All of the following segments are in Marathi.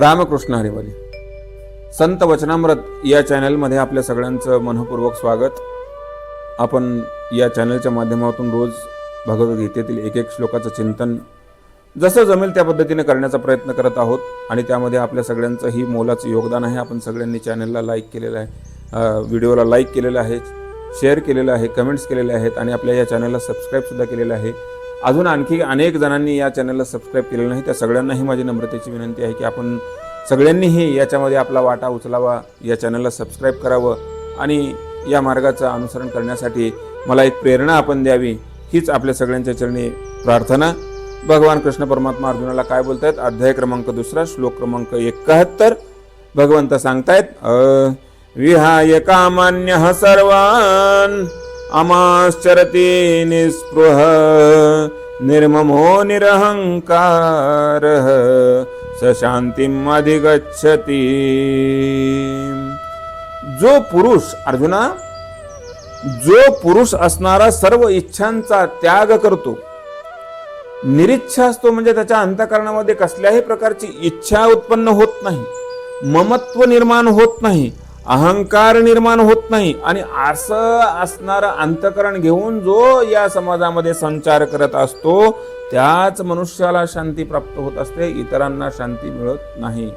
रामकृष्ण हरिवली संत वचनामृत या चॅनलमध्ये आपल्या सगळ्यांचं मनपूर्वक स्वागत. आपण या चॅनलच्या माध्यमातून रोज भगवद्गीतेतील एक एक श्लोकाचं चिंतन जसं जमेल त्या पद्धतीने करण्याचा प्रयत्न करत आहोत आणि त्यामध्ये आपल्या सगळ्यांचं ही मोलाचं योगदान आहे. आपण सगळ्यांनी चॅनलला लाईक केलेलं आहे व्हिडिओला लाईक केलेलं आहे शेअर केलेलं आहे कमेंट्स केलेले आहेत आणि आपल्या या चॅनलला सबस्क्राईबसुद्धा केलेलं आहे. अजून आणखी अनेक जणांनी या चॅनलला सबस्क्राईब केलेलं नाही. त्या सगळ्यांनाही माझी नम्रतेची विनंती आहे की आपण सगळ्यांनीही याच्यामध्ये आपला वाटा उचलावा या चॅनलला सबस्क्राईब करावं आणि या मार्गाचं अनुसरण करण्यासाठी मला एक प्रेरणा आपण द्यावी हीच आपल्या सगळ्यांच्या चरणी प्रार्थना. भगवान कृष्ण परमात्मा अर्जुनाला काय बोलतायत? अध्याय क्रमांक दुसरा श्लोक क्रमांक एकाहत्तर. भगवंत सांगतायत विहाय कामान्य सर्वान अमाश्चरती निस्पृह निर्ममो निरहंकार स शांतीम अधिगच्छती। जो पुरुष अर्जुना जो पुरुष असणारा सर्व इच्छांचा त्याग करतो निरीच्छा असतो म्हणजे त्याच्या अंतकरणामध्ये कसल्याही प्रकारची इच्छा उत्पन्न होत नाही ममत्व निर्माण होत नाही अहंकार निर्माण होत नाही. आणि असं असणारं अंतकरण घेऊन जो या समाजामध्ये संचार करत असतो त्याच मनुष्याला शांती प्राप्त होत असते इतरांना शांती मिळत नाही.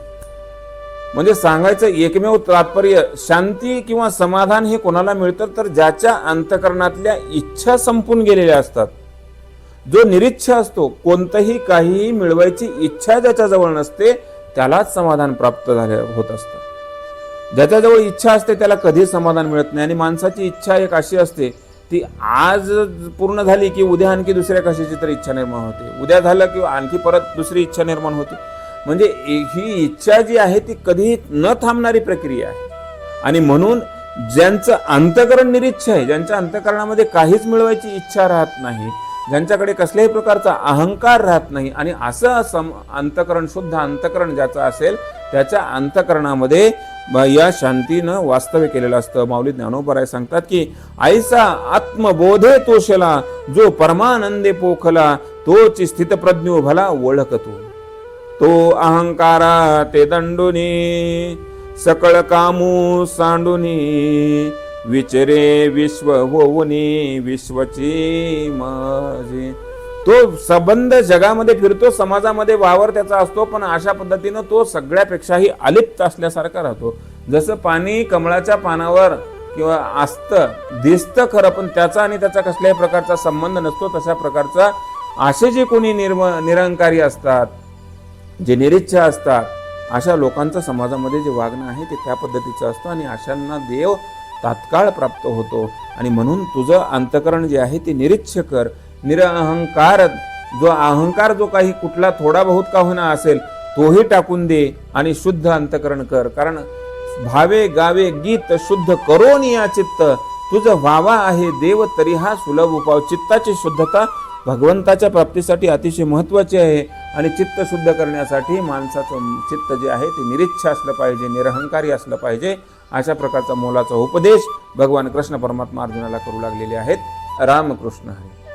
म्हणजे सांगायचं एकमेव तात्पर्य शांती किंवा समाधान हे कोणाला मिळतं? तर ज्याच्या अंतकरणातल्या इच्छा संपून गेलेल्या असतात. जो निरीच्छा असतो कोणतंही काहीही मिळवायची इच्छा ज्याच्याजवळ नसते त्यालाच समाधान प्राप्त झाले होत असतं. ज्याच्याजवळ इच्छा असते त्याला कधी समाधान मिळत नाही. आणि माणसाची इच्छा एक अशी असते ती आज पूर्ण झाली की उद्या आणखी दुसऱ्या कशाची तर इच्छा निर्माण होते. उद्या झालं की आणखी परत दुसरी इच्छा निर्माण होते. म्हणजे ही इच्छा जी आहे ती कधीही न थांबणारी प्रक्रिया आहे. आणि म्हणून ज्यांचं अंतकरण निरीच्छ आहे ज्यांच्या अंतकरणामध्ये काहीच मिळवायची इच्छा राहत नाही ज्यांच्याकडे कसल्याही प्रकारचा अहंकार राहत नाही आणि असं सम अंतकरण शुद्ध अंतकरण ज्याचं असेल त्याच्या अंतकरणामध्ये या शांतीनं वास्तव्य केलेलं असतं. माऊली ज्ञानोबराय सांगतात की आईसा आत्मबोधे तोषला जो परमानंदे पोखला तोच स्थितप्रज्ञो भला ओळखतो. तो अहंकारा ते दंडुनी सकळ कामू सांडुनी विचरे विश्व होऊनी विश्वची माझे. तो संबंध जगामध्ये फिरतो समाजामध्ये वावर त्याचा असतो पण अशा पद्धतीनं तो सगळ्यापेक्षाही अलिप्त असल्यासारखा राहतो. जसं पाणी कमळाच्या पानावर किंवा असतं दिसतं खरं पण त्याचा आणि त्याचा कसल्याही प्रकारचा संबंध नसतो तशा प्रकारचा असे जे कोणी निर्म निरंकारी असतात जे निरीच्छा असतात अशा लोकांचं समाजामध्ये जे वागणं आहे ते त्या पद्धतीचं असतं आणि अशांना देव तात्काळ प्राप्त होतो. आणि म्हणून तुझं अंतकरण जे आहे ते निरीच्छ कर. निरअहंकार जो अहंकार जो काही कुठला थोडा बहुत का होणार असेल तोही टाकून दे आणि शुद्ध अंतकरण कर. कारण भावे गावे गीत शुद्ध करोन या चित्त. तुझं व्हावा आहे देव तरी हा सुलभ उपाव. चित्ताची शुद्धता भगवंताच्या प्राप्तीसाठी अतिशय महत्वाची आहे. आणि चित्त शुद्ध करण्यासाठी माणसाचं चित्त जे आहे ते निरीच्छ असलं पाहिजे निरहंकारी असलं पाहिजे. अशा प्रकारचा मोलाचा उपदेश भगवान कृष्ण परमात्मा अर्जुनाला करू लागलेले आहेत. रामकृष्ण हरी.